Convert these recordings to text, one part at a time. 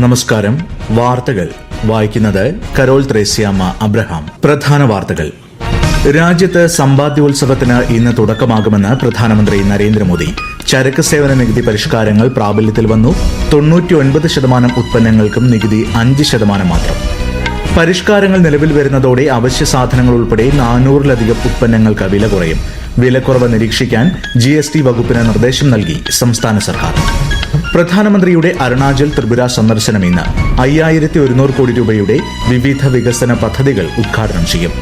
നമസ്കാരം. വാർത്തകൾ. വായിക്കുന്നത് കരോൾ ത്രേസ്യാമ്മ അബ്രഹാം. പ്രധാന വാർത്തകൾ. രാജ്യത്ത് സമ്പാദ്യോത്സവത്തിന് ഇന്ന് തുടക്കമാകുമെന്ന് പ്രധാനമന്ത്രി നരേന്ദ്രമോദി. ചരക്ക് സേവന നികുതി പരിഷ്കാരങ്ങൾ പ്രാബല്യത്തിൽ വന്നു. തൊണ്ണൂറ്റിയൊൻപത് ശതമാനം ഉത്പന്നങ്ങൾക്കും നികുതി അഞ്ച് ശതമാനം മാത്രം. പരിഷ്കാരങ്ങൾ നിലവിൽ വരുന്നതോടെ അവശ്യ സാധനങ്ങൾ ഉൾപ്പെടെ നാനൂറിലധികം ഉത്പന്നങ്ങൾക്ക് വില കുറയും. വിലക്കുറവ് നിരീക്ഷിക്കാൻ ജി വകുപ്പിന് നിർദ്ദേശം നൽകി സംസ്ഥാന സർക്കാർ. പ്രധാനമന്ത്രിയുടെ അരുണാചൽ ത്രിപുര സന്ദർശനം ഇന്ന്. അയ്യായിരത്തി ഒരുന്നൂറ് കോടി രൂപയുടെ വിവിധ വികസന പദ്ധതികൾ ഉദ്ഘാടനം ചെയ്യും.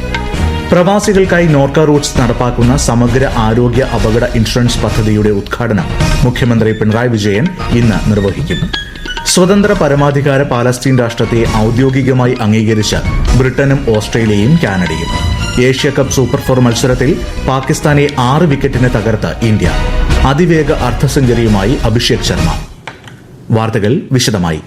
പ്രവാസികൾക്കായി നോർക്ക റൂട്ട്സ് നടപ്പാക്കുന്ന സമഗ്ര ആരോഗ്യ അപകട ഇൻഷുറൻസ് പദ്ധതിയുടെ ഉദ്ഘാടനം മുഖ്യമന്ത്രി പിണറായി വിജയൻ ഇന്ന് നിർവഹിക്കും. സ്വതന്ത്ര പരമാധികാര പാലസ്തീൻ രാഷ്ട്രത്തെ ഔദ്യോഗികമായി അംഗീകരിച്ച ബ്രിട്ടനും ഓസ്ട്രേലിയയും കാനഡയും. ഏഷ്യ കപ്പ് സൂപ്പർ ഫോർ മത്സരത്തിൽ പാകിസ്ഥാനെ ആറ് വിക്കറ്റിന് തകർത്ത് ഇന്ത്യ. അതിവേഗ അർദ്ധ സെഞ്ചുറിയുമായി അഭിഷേക് ശർമ്മ. വാർത്തകൾ വിശദമായി.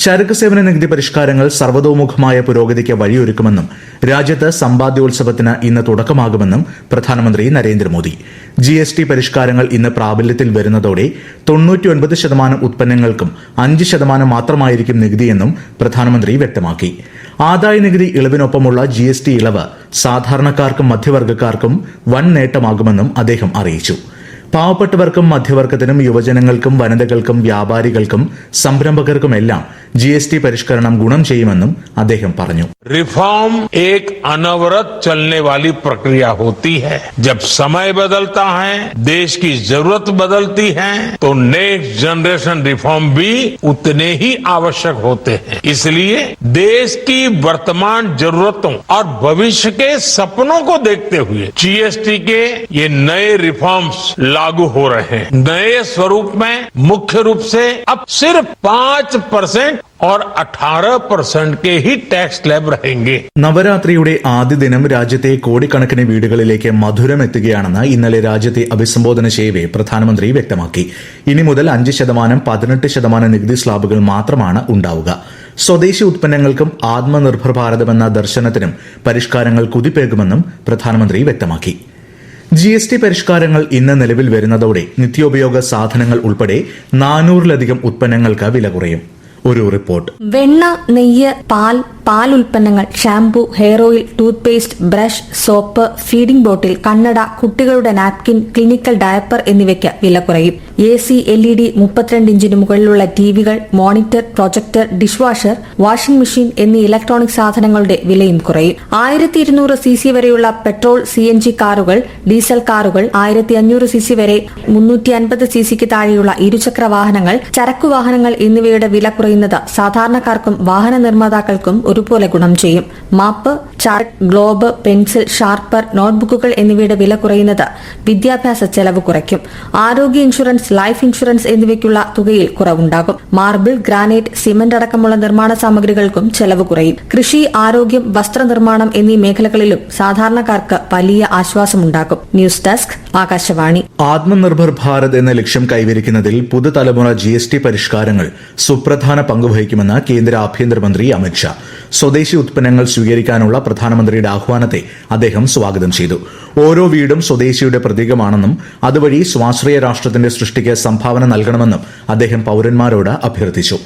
ചരക്ക് സേവന നികുതി പരിഷ്കാരങ്ങൾ സർവതോമുഖമായ പുരോഗതിക്ക് വഴിയൊരുക്കുമെന്നും രാജ്യത്ത് സമ്പാദ്യോത്സവത്തിന് ഇന്ന് തുടക്കമാകുമെന്നും പ്രധാനമന്ത്രി നരേന്ദ്രമോദി. ജി എസ് ടി പരിഷ്കാരങ്ങൾ ഇന്ന് പ്രാബല്യത്തിൽ വരുന്നതോടെ തൊണ്ണൂറ്റിയൊൻപത് ശതമാനം ഉത്പന്നങ്ങൾക്കും അഞ്ച് ശതമാനം മാത്രമായിരിക്കും നികുതിയെന്നും പ്രധാനമന്ത്രി വ്യക്തമാക്കി. ആദായ നികുതി ഇളവിനൊപ്പമുള്ള ജി എസ് ടി ഇളവ് സാധാരണക്കാർക്കും മധ്യവർഗക്കാർക്കും വൻ നേട്ടമാകുമെന്നും അദ്ദേഹം അറിയിച്ചു. പാവപ്പെട്ടവർക്കും മധ്യവർഗത്തിനും യുവജനങ്ങൾക്കും വനിതകൾക്കും വ്യാപാരികൾക്കും സംരംഭകർക്കുമെല്ലാം ജി എസ് ടി പരിഷ്കരണം ഗുണം ചെയ്യുമെന്നും അദ്ദേഹം പറഞ്ഞു रिफॉर्म एक अनवरत चलने वाली प्रक्रिया होती है जब समय बदलता है देश की जरूरत बदलती है तो नेक्स्ट जनरेशन रिफॉर्म भी उतने ही आवश्यक होते हैं इसलिए देश की वर्तमान जरूरतों और भविष्य के सपनों को देखते हुए जीएसटी के ये नए रिफॉर्म्स लागू हो रहे हैं नए स्वरूप में मुख्य रूप से अब सिर्फ पांच परसेंट और 18 परसेंट के ही टैक्स स्लैब रहेंगे നവരാത്രിയുടെ ആദ്യ ദിനം രാജ്യത്തെ കോടിക്കണക്കിന് വീടുകളിലേക്ക് മധുരം എത്തുകയാണെന്ന് ഇന്നലെ രാജ്യത്തെ അഭിസംബോധന ചെയ്യവേ പ്രധാനമന്ത്രി വ്യക്തമാക്കി ഇനി മുതൽ അഞ്ച് ശതമാനം പതിനെട്ട് ശതമാനം നികുതി സ്ലാബുകൾ മാത്രമാണ് ഉണ്ടാവുക സ്വദേശി ഉത്പന്നങ്ങൾക്കും ആത്മനിർഭർ ഭാരതം എന്ന ദർശനത്തിനും പരിഷ്കാരങ്ങൾ കുതിപ്പേകുമെന്നും പ്രധാനമന്ത്രി വ്യക്തമാക്കി ജി എസ് ടി പരിഷ്കാരങ്ങൾ ഇന്ന് നിലവിൽ വരുന്നതോടെ നിത്യോപയോഗ സാധനങ്ങൾ ഉൾപ്പെടെ നാനൂറിലധികം ഉത്പന്നങ്ങൾക്ക് വില കുറയും. ഒരു റിപ്പോർട്ട്. വെണ്ണ നെയ്യ് പാൽ പാൽ ഉൽപ്പന്നങ്ങൾ shampoo hair oil toothpaste brush soap feeding bottle കണ്ണട കുട്ടികളുടെ നാപ്കിൻ ക്ലിനിക്കൽ ഡയപ്പർ എന്നിവയ്ക്ക് വില കുറയും. A C L E D മുപ്പത്തിരണ്ട് ഇഞ്ചിന് മുകളിലുള്ള ടിവികൾ monitor projector dishwasher washing machine എന്നീ ഇലക്ട്രോണിക് സാധനങ്ങളുടെ വിലയും കുറയും. ആയിരത്തി ഇരുന്നൂറ് സി സി വരെയുള്ള പെട്രോൾ സി എൻ ജി കാറുകൾ ഡീസൽ കാറുകൾ ആയിരത്തി അഞ്ഞൂറ് സി സി വരെ മുന്നൂറ്റി അൻപത് സി സിക്ക് താഴെയുള്ള ഇരുചക്ര വാഹനങ്ങൾ ചരക്കു വാഹനങ്ങൾ എന്നിവയുടെ വില കുറയുന്നത് സാധാരണക്കാർക്കും വാഹന നിർമ്മാതാക്കൾക്കും ഒരുപോലെ ഗുണം ചെയ്യും. Map chart globe pencil sharpener നോട്ട്ബുക്കുകൾ എന്നിവയുടെ വില കുറയുന്നത് വിദ്യാഭ്യാസ ചെലവ് കുറയ്ക്കും. ആരോഗ്യ ഇൻഷുറൻസ് ലൈഫ് ഇൻഷുറൻസ് എന്നിവയ്ക്കുള്ള തുകയിൽ കുറവുണ്ടാകും. മാർബിൾ ഗ്രാനൈറ്റ് സിമന്റ് അടക്കമുള്ള നിർമ്മാണ സാമഗ്രികൾക്കും ചെലവ് കുറയും. കൃഷി ആരോഗ്യം വസ്ത്രനിർമ്മാണം എന്നീ മേഖലകളിലും സാധാരണക്കാർക്ക് വലിയ ആശ്വാസമുണ്ടാകും. News desk Akashvani. Atmanirbhar Bharat എന്ന ലക്ഷ്യം കൈവരിക്കുന്നതിൽ പുതുതലമുറ ജി എസ് ടി പരിഷ്കാരങ്ങൾ സുപ്രധാന പങ്കുവഹിക്കുമെന്ന് കേന്ദ്ര ആഭ്യന്തരമന്ത്രി അമിത്ഷാ സ്വദേശി ഉത്പന്നങ്ങൾ സ്വീകരിക്കാനുള്ള പ്രധാനമന്ത്രിയുടെ ആഹ്വാനത്തെ അദ്ദേഹം സ്വാഗതം ചെയ്തു. ഓരോ വീടും സ്വദേശിയുടെ പ്രതീകമാണെന്നും അതുവഴി സ്വാശ്രയ രാഷ്ട്രത്തിന്റെ സൃഷ്ടിക്ക് സംഭാവന നൽകണമെന്നും അദ്ദേഹം പൌരന്മാരോട് അഭ്യർത്ഥിച്ചു.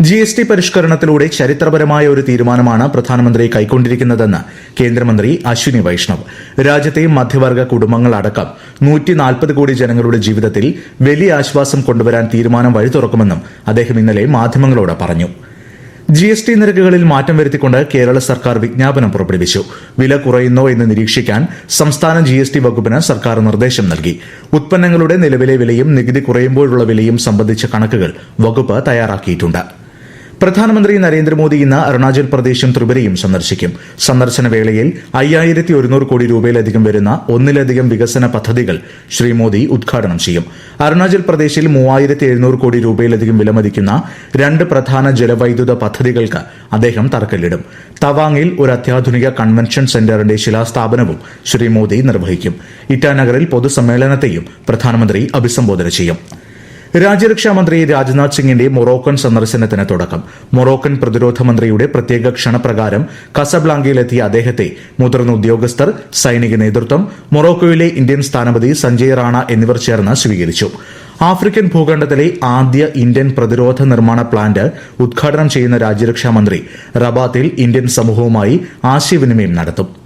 ജി എസ് ടി പരിഷ്കരണത്തിലൂടെ ചരിത്രപരമായ ഒരു തീരുമാനമാണ് പ്രധാനമന്ത്രി കൈക്കൊണ്ടിരിക്കുന്നതെന്ന് കേന്ദ്രമന്ത്രി അശ്വിനി വൈഷ്ണവ്. രാജ്യത്തെ മധ്യവർഗ കുടുംബങ്ങളടക്കം നൂറ്റി നാൽപ്പത് കോടി ജനങ്ങളുടെ ജീവിതത്തിൽ വലിയ ആശ്വാസം കൊണ്ടുവരാൻ തീരുമാനം വഴി തുറക്കുമെന്നും അദ്ദേഹം ഇന്നലെ മാധ്യമങ്ങളോട് പറഞ്ഞു. ജി എസ് ടി നിരക്കുകളിൽ മാറ്റം വരുത്തിക്കൊണ്ട് കേരള സർക്കാർ വിജ്ഞാപനം പുറപ്പെടുവിച്ചു. വില കുറയുന്നോ എന്ന് നിരീക്ഷിക്കാൻ സംസ്ഥാന ജി എസ് ടി വകുപ്പിന് സർക്കാർ നിർദ്ദേശം നൽകി. ഉത്പന്നങ്ങളുടെ നിലവിലെ വിലയും നികുതി കുറയുമ്പോഴുള്ള വിലയും സംബന്ധിച്ച കണക്കുകൾ വകുപ്പ് തയ്യാറാക്കിയിട്ടുണ്ട്. പ്രധാനമന്ത്രി നരേന്ദ്രമോദി ഇന്ന് അരുണാചൽ പ്രദേശും ത്രിപുരയും സന്ദർശിക്കും. സന്ദർശന വേളയിൽ അയ്യായിരത്തി ഒരുന്നൂറ് കോടി രൂപയിലധികം വരുന്ന ഒന്നിലധികം വികസന പദ്ധതികൾ ശ്രീ മോദി ഉദ്ഘാടനം ചെയ്യും. അരുണാചൽ പ്രദേശിൽ മൂവായിരത്തി എഴുന്നൂറ് കോടി രൂപയിലധികം വിലമതിക്കുന്ന രണ്ട് പ്രധാന ജലവൈദ്യുത പദ്ധതികൾക്ക് അദ്ദേഹം തറക്കല്ലിടും. തവാങ്ങിൽ ഒരു അത്യാധുനിക കൺവെൻഷൻ സെന്ററിന്റെ ശിലാസ്ഥാപനവും ശ്രീ മോദി നിർവഹിക്കും. ഇറ്റാനഗറിൽ പൊതുസമ്മേളനത്തെയും പ്രധാനമന്ത്രി അഭിസംബോധന ചെയ്യും. രാജ്യരക്ഷാ മന്ത്രി രാജ്നാഥ് സിംഗിന്റെ മൊറോക്കൻ സന്ദർശനത്തിന് തുടക്കം. മൊറോക്കൻ പ്രതിരോധ മന്ത്രിയുടെ പ്രത്യേക ക്ഷണപ്രകാരം കസബ്ലാങ്കയിലെത്തിയ അദ്ദേഹത്തെ മുതിർന്ന ഉദ്യോഗസ്ഥർ സൈനിക നേതൃത്വം മൊറോക്കോയിലെ ഇന്ത്യൻ സ്ഥാനപതി സഞ്ജയ് റാണ എന്നിവർ ചേർന്ന് സ്വീകരിച്ചു. ആഫ്രിക്കൻ ഭൂഖണ്ഡത്തിലെ ആദ്യ ഇന്ത്യൻ പ്രതിരോധ നിർമ്മാണ പ്ലാന്റ് ഉദ്ഘാടനം ചെയ്യുന്ന രാജ്യരക്ഷാ മന്ത്രി റബാത്തിൽ ഇന്ത്യൻ സമൂഹവുമായി ആശയവിനിമയം നടത്തും.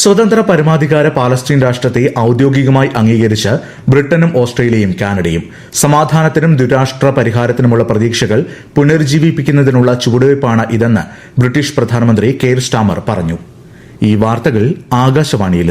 സ്വതന്ത്ര പരമാധികാര പാലസ്തീൻ രാഷ്ട്രത്തെ ഔദ്യോഗികമായി അംഗീകരിച്ച് ബ്രിട്ടനും ഓസ്ട്രേലിയയും കാനഡയും സമാധാനത്തിനും ദുരാഷ്ട്ര പരിഹാരത്തിനുമുള്ള പ്രതീക്ഷകൾ പുനരുജ്ജീവിപ്പിക്കുന്നതിനുള്ള ചുവടുവയ്പ്പാണ് ഇതെന്ന് ബ്രിട്ടീഷ് പ്രധാനമന്ത്രി കെയർ സ്റ്റാമർ പറഞ്ഞു. ഈ വാർത്തകൾ ആകാശവാണിയിൽ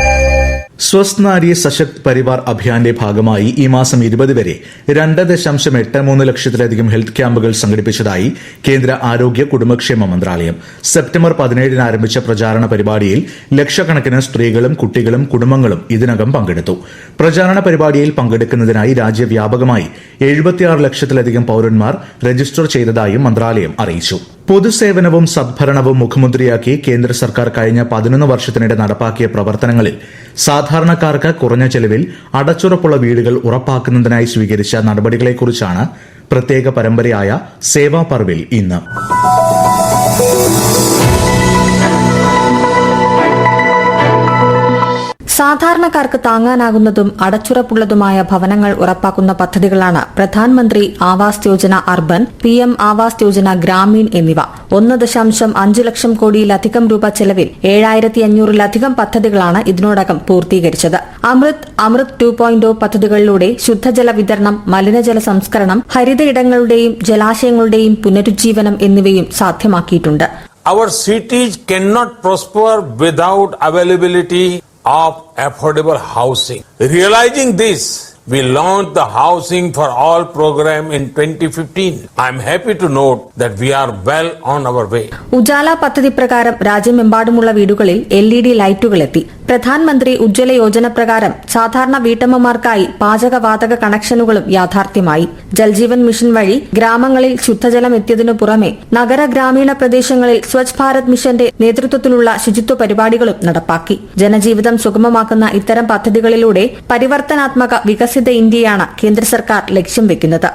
സ്വസ്ഥ് നാരി സശക്ത് പരിവാർ അഭിയാന്റെ ഭാഗമായി ഈ മാസം ഇരുപത് വരെ രണ്ട് ദശാംശം എട്ട് മൂന്ന് ലക്ഷത്തിലധികം ഹെൽത്ത് ക്യാമ്പുകൾ സംഘടിപ്പിച്ചതായി കേന്ദ്ര ആരോഗ്യ കുടുംബക്ഷേമ മന്ത്രാലയം സെപ്റ്റംബർ പതിനേഴിന് ആരംഭിച്ച പ്രചാരണ പരിപാടിയിൽ ലക്ഷക്കണക്കിന് സ്ത്രീകളും കുട്ടികളും കുടുംബങ്ങളും ഇതിനകം പങ്കെടുത്തു. പ്രചാരണ പരിപാടിയിൽ പങ്കെടുക്കുന്നതിനായി രാജ്യവ്യാപകമായി എഴുപത്തിയാറ് ലക്ഷത്തിലധികം പൌരന്മാർ രജിസ്റ്റർ ചെയ്തതായും മന്ത്രാലയം അറിയിച്ചു. പൊതുസേവനവും സദ്ഭരണവും മുഖമുദ്രയാക്കി കേന്ദ്ര സർക്കാർ കഴിഞ്ഞ പതിനൊന്ന് വർഷത്തിനിടെ നടപ്പാക്കിയ പ്രവർത്തനങ്ങളിൽ സാധാരണക്കാർക്ക് കുറഞ്ഞ ചെലവിൽ അടച്ചുറപ്പുള്ള വീടുകൾ ഉറപ്പാക്കുന്നതിനായി സ്വീകരിച്ച നടപടികളെക്കുറിച്ചാണ് പ്രത്യേക പരമ്പരയായ സേവാ പർവിൽ ഇന്ന്. സാധാരണക്കാർക്ക് താങ്ങാനാകുന്നതും അടച്ചുറപ്പുള്ളതുമായ ഭവനങ്ങൾ ഉറപ്പാക്കുന്ന പദ്ധതികളാണ് Pradhan Mantri Awas Yojana urban P M Awas Yojana Gramin എന്നിവ. ഒന്ന് ദശാംശം അഞ്ച് ലക്ഷം കോടിയിലധികം രൂപ ചെലവിൽ ഏഴായിരത്തി അഞ്ഞൂറിലധികം പദ്ധതികളാണ് ഇതിനോടകം പൂർത്തീകരിച്ചത്. അമൃത് അമൃത് ടു പോയിന്റ് പദ്ധതികളിലൂടെ ശുദ്ധജല വിതരണം മലിനജല സംസ്കരണം ഹരിത ഇടങ്ങളുടെയും ജലാശയങ്ങളുടെയും പുനരുജ്ജീവനം എന്നിവയും സാധ്യമാക്കിയിട്ടുണ്ട്. Our cities cannot prosper without availability of affordable housing. Realizing this, we launched the Housing for All program in 2015. I'm happy to note that we are well on our way. Ujala പദ്ധതി പ്രകാരം രാജ്യമെമ്പാടുമുള്ള വീടുകളിൽ L E D ലൈറ്റുകൾ പ്രധാനമന്ത്രി ഉജ്ജ്വല യോജന പ്രകാരം സാധാരണ വീട്ടമ്മമാർക്കായി പാചകവാതക കണക്ഷനുകളും യാഥാർത്ഥ്യമായി. ജൽജീവൻ മിഷൻ വഴി ഗ്രാമങ്ങളിൽ ശുദ്ധജലം എത്തിയതിനു പുറമെ നഗര ഗ്രാമീണ പ്രദേശങ്ങളിൽ സ്വച്ഛ് ഭാരത് മിഷന്റെ നേതൃത്വത്തിലുള്ള ശുചിത്വ പരിപാടികളും നടപ്പാക്കി. ജനജീവിതം സുഗമമാക്കുന്ന ഇത്തരം പദ്ധതികളിലൂടെ പരിവർത്തനാത്മക വികസിത ഇന്ത്യയാണ് കേന്ദ്ര സർക്കാർ ലക്ഷ്യം വെക്കുന്നത്.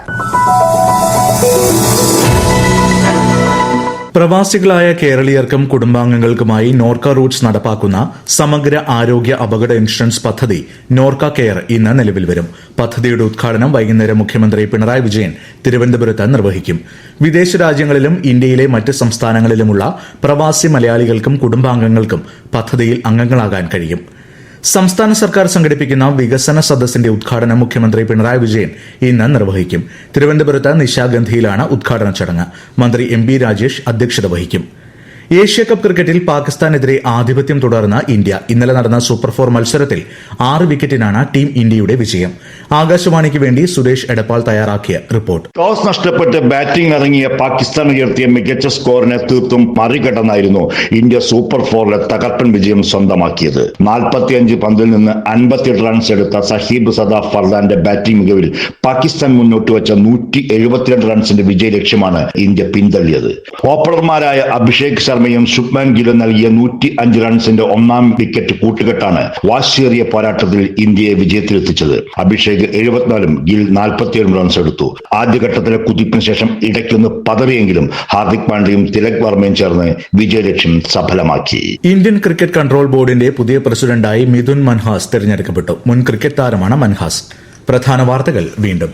പ്രവാസികളായ കേരളീയർക്കും കുടുംബാംഗങ്ങൾക്കുമായി നോർക്ക റൂട്ട്സ് നടപ്പാക്കുന്ന സമഗ്ര ആരോഗ്യ അപകട ഇൻഷുറൻസ് പദ്ധതി നോർക്ക കെയർ ഇന്ന് നിലവിൽ വരും. പദ്ധതിയുടെ ഉദ്ഘാടനം വൈകുന്നേരം മുഖ്യമന്ത്രി പിണറായി വിജയൻ തിരുവനന്തപുരത്ത് നിർവഹിക്കും. വിദേശ രാജ്യങ്ങളിലും ഇന്ത്യയിലെ മറ്റ് സംസ്ഥാനങ്ങളിലുമുള്ള പ്രവാസി മലയാളികൾക്കും കുടുംബാംഗങ്ങൾക്കും പദ്ധതിയിൽ അംഗങ്ങളാകാൻ കഴിയും. സംസ്ഥാന സർക്കാർ സംഘടിപ്പിക്കുന്ന വികസന സദസ്സിന്റെ ഉദ്ഘാടനം മുഖ്യമന്ത്രി പിണറായി വിജയൻ ഇന്ന് നിർവഹിക്കും. തിരുവനന്തപുരത്ത് നിശാഗന്ധിയിലാണ് ഉദ്ഘാടന ചടങ്ങ്. മന്ത്രി എം ബി രാജേഷ് അധ്യക്ഷത വഹിക്കും. ഏഷ്യ കപ്പ് ക്രിക്കറ്റിൽ പാകിസ്ഥാനെതിരെ ആധിപത്യം തുടർന്ന ഇന്ത്യ ഇന്നലെ നടന്ന സൂപ്പർ ഫോർ മത്സരത്തിൽ ആറ് വിക്കറ്റിനാണ് ടീം ഇന്ത്യയുടെ വിജയം. ആകാശവാണിക്ക് വേണ്ടി സുരേഷ് എടപ്പാൾ തയ്യാറാക്കിയ റിപ്പോർട്ട്. ടോസ് നഷ്ടപ്പെട്ട് ബാറ്റിംഗ് ഇറങ്ങിയ പാകിസ്ഥാൻ ഉയർത്തിയ മികച്ച സ്കോറിനെ തീർത്തും മറികടന്നായിരുന്നു ഇന്ത്യ സൂപ്പർ ഫോറിലെ തകർപ്പൻ വിജയം സ്വന്തമാക്കിയത്. നാൽപ്പത്തിയഞ്ച് പന്തിൽ നിന്ന് അൻപത്തിയെട്ട് റൺസ് എടുത്ത സഹീബ് സദാ ഫർദാന്റെ ബാറ്റിംഗ് മികവിൽ പാകിസ്ഥാൻ മുന്നോട്ട് വെച്ച നൂറ്റി എഴുപത്തിരണ്ട് റൺസിന്റെ വിജയ ലക്ഷ്യമാണ് ഇന്ത്യ പിന്തള്ളിയത്. ഓപ്പണർമാരായ അഭിഷേക് ശർമ്മയും ശുഭ്മാൻ ഗിലും നൽകിയ നൂറ്റി അഞ്ച് റൺസിന്റെ ഒന്നാം വിക്കറ്റ് കൂട്ടുകെട്ടാണ് വാശിയേറിയ പോരാട്ടത്തിൽ ഇന്ത്യയെ വിജയത്തിലെത്തിച്ചത്. അഭിഷേക് എഴുപത്തിനാലും ഗിൽ നാൽപ്പത്തിയേഴും റൺസ് എടുത്തു. ആദ്യഘട്ടത്തിലെ കുതിപ്പിന് ശേഷം ഇടയ്ക്കൊന്ന് പതറിയെങ്കിലും ഹാർദിക് പാണ്ഡ്യയും തിലക് വർമ്മയും ചേർന്ന് വിജയലക്ഷ്യം സഫലമാക്കി. ഇന്ത്യൻ ക്രിക്കറ്റ് കൺട്രോൾ ബോർഡിന്റെ പുതിയ പ്രസിഡന്റായി മിഥുൻ മൻഹാസ് തെരഞ്ഞെടുക്കപ്പെട്ടു. മുൻ ക്രിക്കറ്റ് താരമാണ് മൻഹാസ്. പ്രധാന വാർത്തകൾ വീണ്ടും.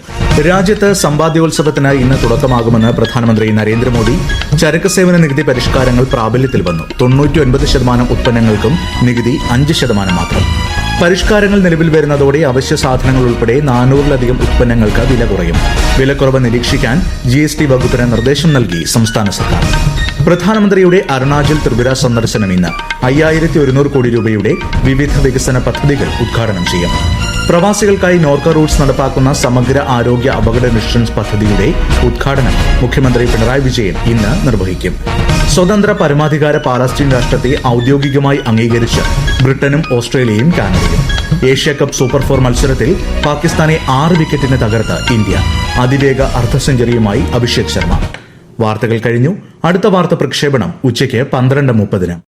രാജ്യത്ത് സമ്പാദ്യോത്സവത്തിന് ഇന്ന് തുടക്കമാകുമെന്ന് പ്രധാനമന്ത്രി നരേന്ദ്രമോദി ചരക്ക് സേവന നികുതി പരിഷ്കാരങ്ങൾ പ്രാബല്യത്തിൽ വന്നു. തൊണ്ണൂറ്റി ശതമാനം ഉത്പന്നങ്ങൾക്കും നികുതി അഞ്ച് ശതമാനം മാത്രം. പരിഷ്കാരങ്ങൾ നിലവിൽ വരുന്നതോടെ അവശ്യ സാധനങ്ങൾ ഉൾപ്പെടെ നാനൂറിലധികം ഉത്പന്നങ്ങൾക്ക് വില കുറയും. വിലക്കുറവ് നിരീക്ഷിക്കാൻ ജി എസ് ടി വകുപ്പിന് നിർദ്ദേശം നൽകി സംസ്ഥാന സർക്കാർ. പ്രധാനമന്ത്രിയുടെ അരുണാചൽ ത്രിപുര സന്ദർശനം ഇന്ന്. അയ്യായിരത്തി ഒരുന്നൂറ് കോടി രൂപയുടെ വിവിധ വികസന പദ്ധതികൾ ഉദ്ഘാടനം ചെയ്യും. പ്രവാസികൾക്കായി നോർക്ക റൂട്ട്സ് നടപ്പാക്കുന്ന സമഗ്ര ആരോഗ്യ അപകട ഇൻഷുറൻസ് പദ്ധതിയുടെ ഉദ്ഘാടനം മുഖ്യമന്ത്രി പിണറായി വിജയൻ ഇന്ന് നിർവഹിക്കും. സ്വതന്ത്ര പരമാധികാര പാലസ്തീൻ രാഷ്ട്രത്തെ ഔദ്യോഗികമായി അംഗീകരിച്ച് ബ്രിട്ടനും ഓസ്ട്രേലിയയും കാനഡയും. ഏഷ്യ കപ്പ് സൂപ്പർ ഫോർ മത്സരത്തിൽ പാകിസ്ഥാനെ ആറ് വിക്കറ്റിന് തകർത്ത് ഇന്ത്യ. അതിവേഗ അർദ്ധ സെഞ്ചുറിയുമായി അഭിഷേക് ശർമ്മ. വാർത്തകൾ കഴിഞ്ഞു. അടുത്ത വാർത്ത പ്രക്ഷേപണം ഉച്ചയ്ക്ക് പന്ത്രണ്ട് മുപ്പതിന്.